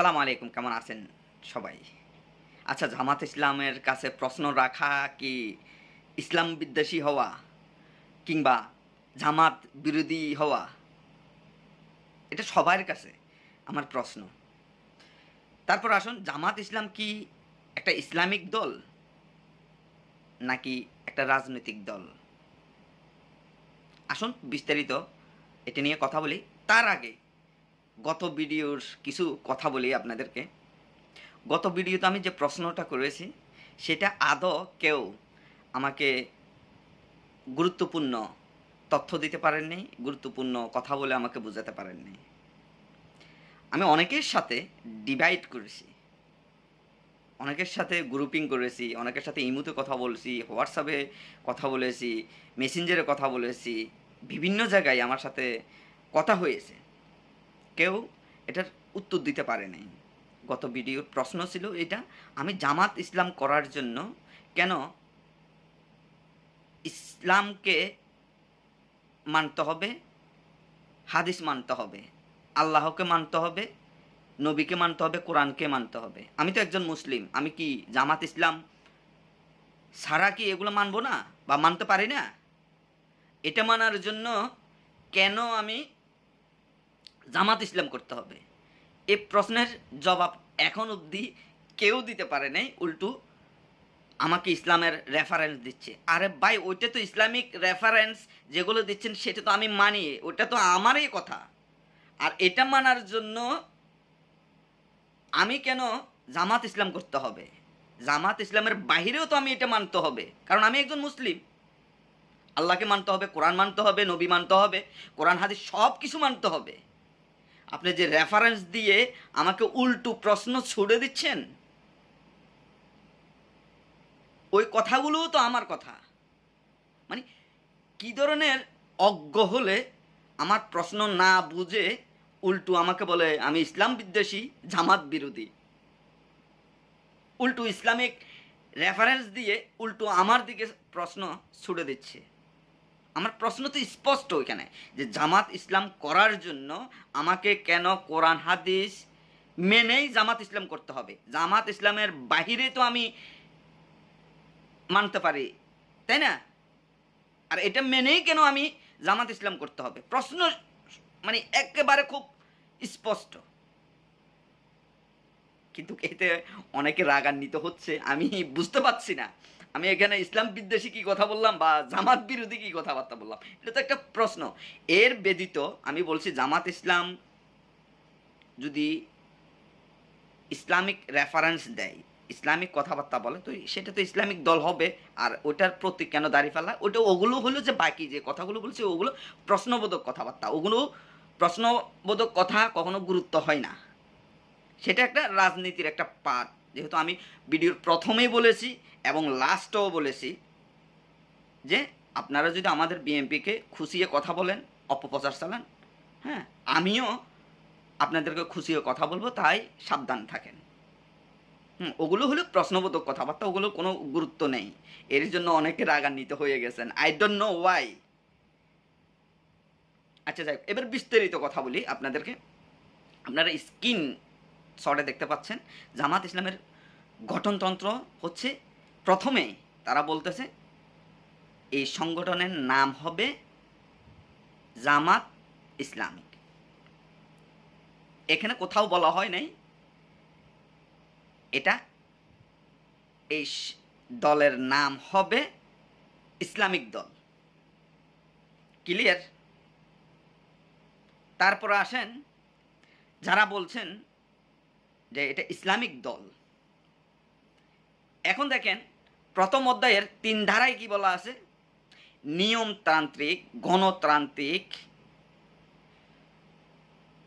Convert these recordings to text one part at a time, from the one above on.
সালাম আলাইকুম, কেমন আছেন সবাই? আচ্ছা জামাত ইসলামের কাছে প্রশ্ন রাখা কি ইসলাম বিদ্বেষী হওয়া কিংবা জামাত বিরোধী হওয়া? এটা সবার কাছে আমার প্রশ্ন। তারপর আসুন, জামাত ইসলাম কি একটা ইসলামিক দল নাকি একটা রাজনৈতিক দল? আসুন, বিস্তারিত এটা নিয়ে কথা বলি। তার আগে গত ভিডিওর কিছু কথা বলি আপনাদেরকে। গত ভিডিওতে আমি যে প্রশ্নটা করেছি, সেটা আদৌ কেউ আমাকে গুরুত্বপূর্ণ তথ্য দিতে পারেননি, গুরুত্বপূর্ণ কথা বলে আমাকে বোঝাতে পারেননি। আমি অনেকের সাথে ডিভাইড করেছি। অনেকের সাথে গ্রুপিং করেছি, অনেকের সাথে ইমুতে কথা বলছি হোয়াটসঅ্যাপে কথা বলেছি মেসেঞ্জারে কথা বলেছি, বিভিন্ন জায়গায় আমার সাথে কথা হয়েছে। কেউ এটার উত্তর দিতে পারে নাই। গত ভিডিওর প্রশ্ন ছিল এটা, আমি জামাত ইসলাম করার জন্য কেন ইসলামকে মানতে হবে, হাদিস মানতে হবে, আল্লাহকে মানতে হবে, নবীকে মানতে হবে, কোরআনকে মানতে হবে? আমি তো একজন মুসলিম, আমি কি জামাত ইসলাম সারা কি এগুলো মানবো না বা মানতে পারি না? এটা মানার জন্য কেন আমি জামাত ইসলাম করতে হবে। এ প্রশ্নের জবাব এখন অবধি কেউ দিতে পারে নাই, উল্টু আমাকে ইসলামের রেফারেন্স দিচ্ছে। আরে ভাই, ওইটা তো ইসলামিক রেফারেন্স যেগুলো দিচ্ছেন সেটা তো আমি মানি, ওটা তো আমারই কথা। আর এটা মানার জন্য আমি কেন জামাত ইসলাম করতে হবে? জামাত ইসলামের বাহিরেও তো আমি এটা মানতে হবে, কারণ আমি একজন মুসলিম। আল্লাহকে মানতে হবে, কোরআন মানতে হবে, নবী মানতে হবে, কোরআন, হাদিস সব কিছু মানতে হবে। আপনি যে রেফারেন্স দিয়ে আমাকে উল্টো প্রশ্ন ছুড়ে দিচ্ছেন, ওই কথাগুলোও তো আমার কথা। মানে কি ধরনের অজ্ঞ হলে আমার প্রশ্ন না বুঝে উল্টু আমাকে বলে, আমি ইসলাম বিদ্বেষী, জামাত বিরোধী। উল্টু ইসলামিক রেফারেন্স দিয়ে উল্টু আমার দিকে প্রশ্ন ছুড়ে দিচ্ছে। আমার প্রশ্ন তো স্পষ্ট এখানে যে জামাত ইসলাম করার জন্য আমাকে কেন কোরআন, হাদিস মেনেই জামাত ইসলাম করতে হবে? জামাত ইসলামের বাহিরে তো আমি মানতে পারি, তাই না? আর এটা মেনেই কেন আমি জামাত ইসলাম করতে হবে? প্রশ্ন মানে একেবারে খুব স্পষ্ট। কিন্তু এতে অনেকে রাগান্বিত হচ্ছে, আমি বুঝতে পারছি না। আমি এখানে ইসলাম বিদ্বেষী কি কথা বললাম বা জামাত বিরোধী কি কথাবার্তা বললাম? এটা তো একটা প্রশ্ন। এর ব্যতীত আমি বলছি জামাত ইসলাম যদি ইসলামিক রেফারেন্স দেয়, ইসলামিক কথাবার্তা বলে, তো সেটা তো ইসলামিক দল হবে, আর ওটার প্রতি কেন দাঁড়িয়ে ফেলা? ওটা ওগুলো হলো যে বাকি যে কথাগুলো বলছে, ওগুলো প্রশ্নবোধক কথাবার্তা। ওগুলো প্রশ্নবোধক কথা কখনো গুরুত্ব হয় না। সেটা একটা রাজনীতির একটা পার্ট যেহেতু আমি ভিডিওর প্রথমেই বলেছি এবং লাস্টও বলেছি যে আপনারা যদি আমাদের বিএমপিকে খুশিয়ে কথা বলেন, অপপ্রচার চালান হ্যাঁ আমিও আপনাদেরকে খুশিয়ে কথা বলব, তাই সাবধান থাকেন। হুম, ওগুলো হলো প্রশ্নবোধক কথাবার্তা, ওগুলো কোনো গুরুত্ব নেই। এর জন্য অনেকে রাগান্বিত হয়ে গেছেন। আই ডোন্ট নো ওয়াই আচ্ছা যাই এবার বিস্তারিত কথা বলি আপনাদেরকে। আপনারা স্কিন শর্টে দেখতে পাচ্ছেন, জামাত ইসলামের গঠনতন্ত্র হচ্ছে প্রথমে তারা বলতেছে, এই সংগঠনের নাম হবে জামাত ইসলামিক। এখানে কোথাও বলা হয় নাই, এটা এই দলের নাম হবে ইসলামিক দল। ক্লিয়ার? তারপর আসেন, যারা বলছেন যে এটা ইসলামিক দল। এখন দেখেন প্রথম অধ্যায়ের তিন ধারায় কি বলা আছে? নিয়মতান্ত্রিক, গণতান্ত্রিক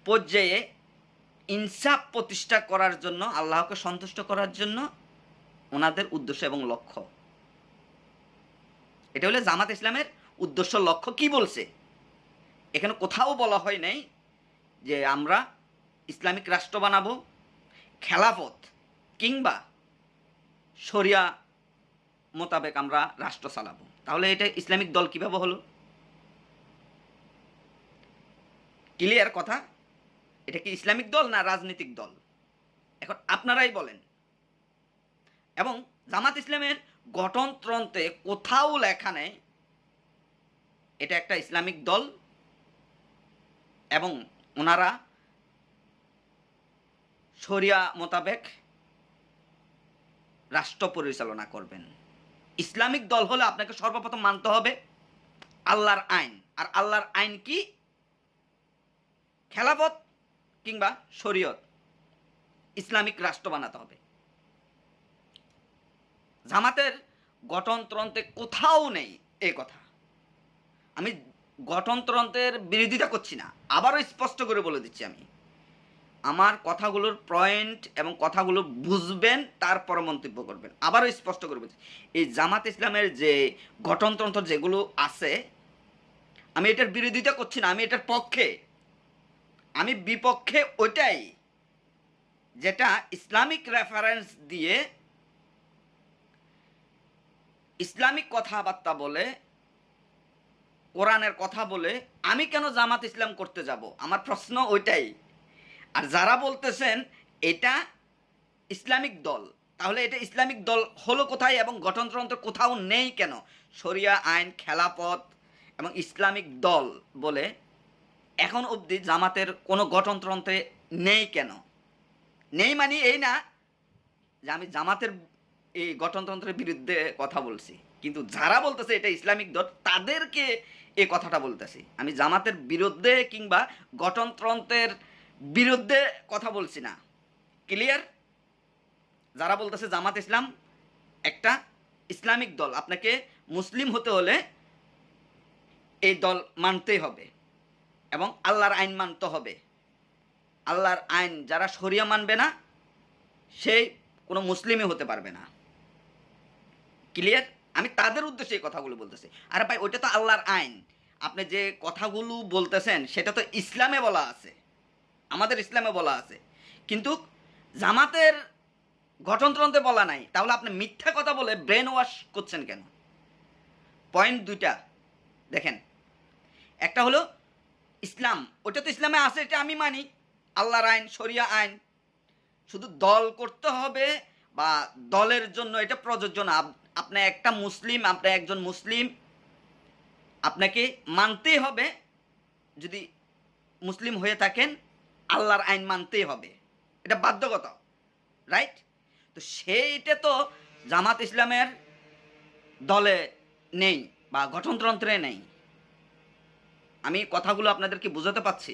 পর্যায়ে ইনসাফ প্রতিষ্ঠা করার জন্য, আল্লাহকে সন্তুষ্ট করার জন্য ওনাদের উদ্দেশ্য এবং লক্ষ্য। এটা হলো জামাত ইসলামের উদ্দেশ্য, লক্ষ্য কি বলছে? এখানে কোথাও বলা হয় নাই যে আমরা ইসলামিক রাষ্ট্র বানাবো, খেলাফত কিংবা শরিয়া মোতাবেক আমরা রাষ্ট্র চালাবো। তাহলে এটা ইসলামিক দল কীভাবে হলো? ক্লিয়ার কথা? এটা কি ইসলামিক দল না রাজনৈতিক দল? এখন আপনারাই বলেন। এবং জামাত ইসলামের গঠনতন্ত্রে কোথাও লেখা নেই, এটা একটা ইসলামিক দল এবং ওনারা শরিয়া মোতাবেক রাষ্ট্র পরিচালনা করবেন। ইসলামিক দল হলে আপনাকে সর্বপ্রথম মানতে হবে আল্লাহর আইন। আর আল্লাহর আইন কি? খেলাফত কিংবা শরীয়ত। ইসলামিক রাষ্ট্র বানাতে হবে। জামাতের গঠনতন্ত্রে কোথাও নেই এই কথা। আমি গঠনতন্ত্রের বিরোধিতা করছি না। আবারও স্পষ্ট করে বলে দিচ্ছি আমি। আমার কথাগুলোর পয়েন্ট এবং কথাগুলো বুঝবেন তারপর মন্তব্য করবেন। আবারও স্পষ্ট করে বলছি, এই জামাত ইসলামের যে গঠনতন্ত্র যেগুলো আছে, আমি এটার বিরোধিতা করছি না, আমি এটার পক্ষে। আমি বিপক্ষে ওইটাই, যেটা ইসলামিক রেফারেন্স দিয়ে ইসলামিক কথাবার্তা বলে, কোরআনের কথা বলে, আমি কেন জামাত ইসলাম করতে যাব? আমার প্রশ্ন ওইটাই। আর যারা বলতেছেন এটা ইসলামিক দল, তাহলে এটা ইসলামিক দল হলো কোথায় এবং গঠনতন্ত্র কোথাও নেই কেন? শরিয়া আইন, খেলাপথ এবং ইসলামিক দল বলে এখন অবধি জামাতের কোনো গঠনতন্ত্রে নেই কেন? নেই মানে এই না যে আমি জামাতের এই গঠনতন্ত্রের বিরুদ্ধে কথা বলছি। কিন্তু যারা বলতেছে এটা ইসলামিক দল, তাদেরকে এ কথাটা বলতেছি। আমি জামাতের বিরুদ্ধে কিংবা গঠনতন্ত্রের বিরুদ্ধে কথা বলছি না। ক্লিয়ার যারা বলতেছে জামাত ইসলাম একটা ইসলামিক দল, আপনাকে মুসলিম হতে হলে এই দল মানতেই হবে এবং আল্লাহর আইন মানতে হবে। আল্লাহর আইন যারা শরিয়া মানবে না, সেই কোনো মুসলিমই হতে পারবে না। ক্লিয়ার আমি তাদের উদ্দেশ্যে এই কথাগুলো বলতেছি। আরে ভাই, ওইটা তো আল্লাহর আইন। আপনি যে কথাগুলো বলতেছেন, সেটা তো ইসলামে বলা আছে। আমাদের ইসলামে বলা আছে। কিন্তু জামাতের গঠনতন্ত্রে বলা নাই। তাহলে আপনি মিথ্যা কথা বলে ব্রেন ওয়াশ করছেন কেন? পয়েন্ট দুইটা। দেখেন, একটা হলো ইসলাম। ওটা তো ইসলামে আছে, এটা আমি মানি। আল্লাহর আইন, শরিয়া আইন। শুধু দল করতে হবে বা দলের জন্য এটা প্রযোজ্য না। আপ- আপনি একটা মুসলিম, আপনি একজন মুসলিম, আপনাকে মানতেই হবে। যদি মুসলিম হয়ে থাকেন আল্লাহর আইন মানতেই হবে। এটা বাধ্যগত রাইট তো সেইটা তো জামাত ইসলামের দলে নেই বা গঠনতন্ত্রে নেই। আমি কথাগুলো আপনাদেরকে বোঝাতে পারছি।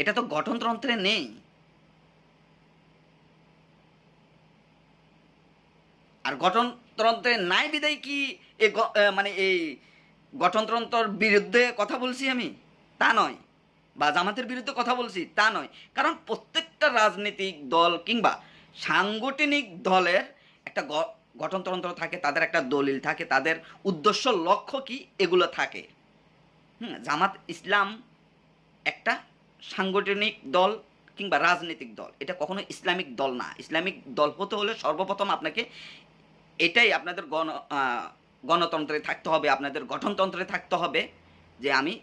এটা তো গঠনতন্ত্রে নেই। আর গঠনতন্ত্রে নাই বিদায় কি মানে এই গঠনতন্ত্রর বিরুদ্ধে কথা বলছি আমি? তা নয়। বা জামাতের বিরুদ্ধে কথা বলছি, তা নয়। কারণ প্রত্যেকটা রাজনৈতিক দল কিংবা সাংগঠনিক দলের একটা গঠনতন্ত্র থাকে, তাদের একটা দলিল থাকে, তাদের উদ্দেশ্য, লক্ষ্য কি, এগুলো থাকে। হুম, জামাত ইসলাম একটা সাংগঠনিক দল কিংবা রাজনৈতিক দল। এটা কখনো ইসলামিক দল না। ইসলামিক দল হতে হলে সর্বপ্রথম আপনাকে এটাই আপনাদের গণ গণতন্ত্রে থাকতে হবে, আপনাদের গঠনতন্ত্রে থাকতে হবে যে আমি,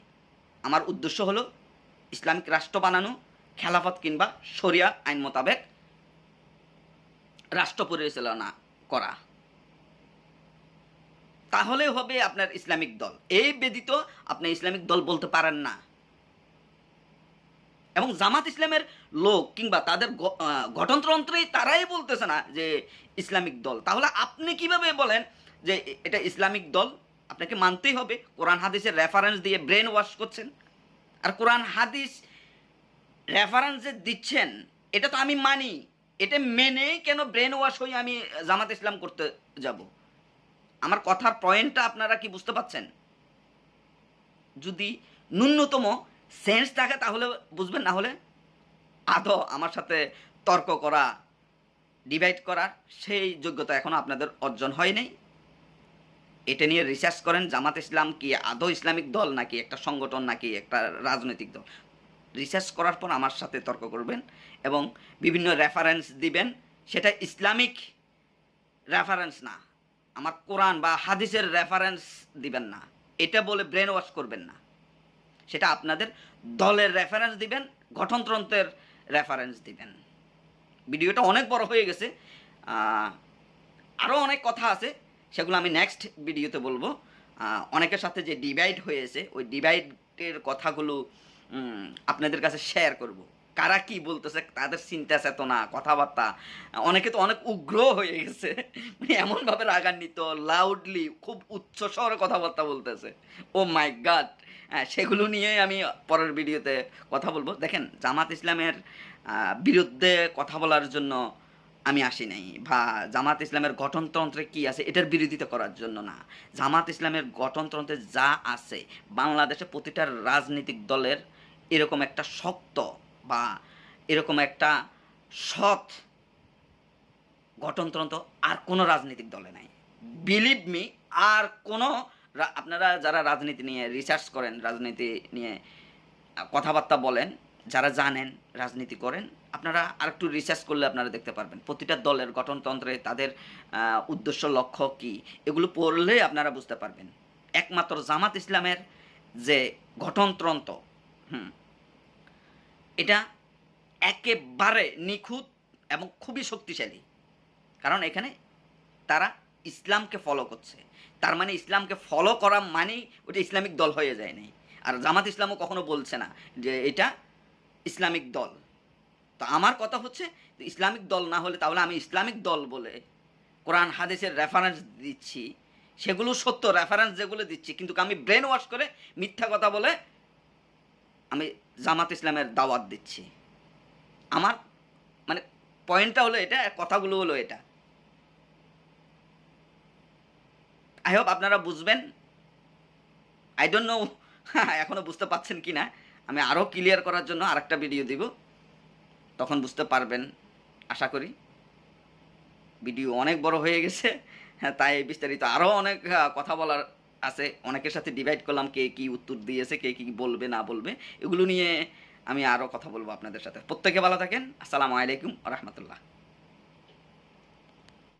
আমার উদ্দেশ্য হলো ইসলামিক রাষ্ট্র বানানো, খেলাফত কিংবা শরিয়া আইন মোতাবেক রাষ্ট্র পরিচালনা করা। তাহলে হবে আপনার ইসলামিক দল। এই ব্যতীত আপনি ইসলামিক দল বলতে পারেন না। এবং জামাত ইসলামের লোক কিংবা তাদের গঠনতন্ত্রেই তারাই বলতেছে না যে ইসলামিক দল। তাহলে আপনি কীভাবে বলেন যে এটা ইসলামিক দল? আপনাকে মানতেই হবে। কোরআন, হাদিসের রেফারেন্স দিয়ে ব্রেন ওয়াশ করছেন। আর কোরআন হাদিস রেফারেন্স দিচ্ছেন, এটা তো আমি মানি। এটা মেনে কেন ব্রেন ওয়াশ হয়ে আমি জামাত ইসলাম করতে যাব? আমার কথার পয়েন্টটা আপনারা কি বুঝতে পাচ্ছেন যদি ন্যূনতম সেন্স থাকে তাহলে বুঝবেন, না হলে আদৌ আমার সাথে তর্ক করা ডিভাইড করার সেই যোগ্যতা এখনও আপনাদের অর্জন হয় নাই। এটা নিয়ে রিসার্চ করেন, জামাত ইসলাম কি আদৌ ইসলামিক দল নাকি একটা সংগঠন নাকি একটা রাজনৈতিক দল? রিসার্চ করার পর আমার সাথে তর্ক করবেন এবং বিভিন্ন রেফারেন্স দিবেন। সেটা ইসলামিক রেফারেন্স না। আমার কোরআন বা হাদিসের রেফারেন্স দিবেন না। এটা বলে ব্রেন ওয়াশ করবেন না। সেটা আপনাদের দলের রেফারেন্স দিবেন, গঠনতন্ত্রের রেফারেন্স দিবেন। ভিডিওটা অনেক বড় হয়ে গেছে। আরও অনেক কথা আছে। সেগুলো আমি নেক্সট ভিডিওতে বলব। অনেকের সাথে যে ডিভাইড হয়েছে, ওই ডিভাইডের কথাগুলো আপনাদের কাছে শেয়ার করব। কারা কি বলতেছে, তাদের চিন্তা চেতনা কথাবার্তা। অনেকে তো অনেক উগ্র হয়ে গেছে। মানে এমনভাবে রাগান্বিত লাউডলি খুব উচ্চ স্বরে কথাবার্তা বলতেছে। ও মাই গাড হ্যাঁ সেগুলো নিয়ে আমি পরের ভিডিওতে কথা বলব। দেখেন, জামাত ইসলামের বিরুদ্ধে কথা বলার জন্য আমি আসি নাই। বা জামাত ইসলামের গঠনতন্ত্রে কি আছে, এটার বিরোধিতা করার জন্য না। জামাত ইসলামের গঠনতন্ত্রে যা আছে, বাংলাদেশে প্রতিটা রাজনৈতিক দলের এরকম একটা শক্ত বা এরকম একটা সৎ গঠনতন্ত্র আর কোনো রাজনৈতিক দলে নাই। বিলিভ মি আর কোনো আপনারা যারা রাজনীতি নিয়ে রিসার্চ করেন, রাজনীতি নিয়ে কথাবার্তা বলেন যারা জানেন, রাজনীতি করেন, আপনারা আরেকটু রিসার্চ করলে আপনারা দেখতে পারবেন। প্রতিটা দলের গঠনতন্ত্রে তাদের উদ্দেশ্য, লক্ষ্য কি? এগুলো পড়লে আপনারা বুঝতে পারবেন। একমাত্র জামাত ইসলামের যে গঠনতন্ত্র, হুম, এটা একেবারে নিখুঁত এবং খুবই শক্তিশালী। কারণ এখানে তারা ইসলামকে ফলো করছে। তার মানে ইসলামকে ফলো করা মানেই ওটা ইসলামিক দল হয়ে যায় নাই। আর জামাত ইসলামও কখনো বলছে না যে এটা ইসলামিক দল। তো আমার কথা হচ্ছে ইসলামিক দল না হলে তাহলে আমি ইসলামিক দল বলে কোরআন, হাদিসের রেফারেন্স দিচ্ছি। সেগুলো সত্য রেফারেন্স যেগুলো দিচ্ছি, কিন্তু আমি ব্রেন ওয়াশ করে মিথ্যা কথা বলে আমি জামাত ইসলামের দাওয়াত দিচ্ছি। আমার মানে পয়েন্টটা হলো এটা, কথাগুলো হলো এটা। আই হোপ আপনারা বুঝবেন। আই ডোন্ট নো এখনও বুঝতে পারছেন কি না আমি আরও ক্লিয়ার করার জন্য আরেকটা ভিডিও দিব। তখন বুঝতে পারবেন, আশা করি। ভিডিও অনেক বড় হয়ে গেছে হ্যাঁ তাই বিস্তারিত আরও অনেক কথা বলার আছে। অনেকের সাথে ডিভাইড করলাম কে কি উত্তর দিয়েছে, কে কি বলবে, না বলবে। এগুলো নিয়ে আমি আরও কথা বলব আপনাদের সাথে। প্রত্যেকে ভালো থাকেন। আসসালামু আলাইকুম রহমতুল্লাহ।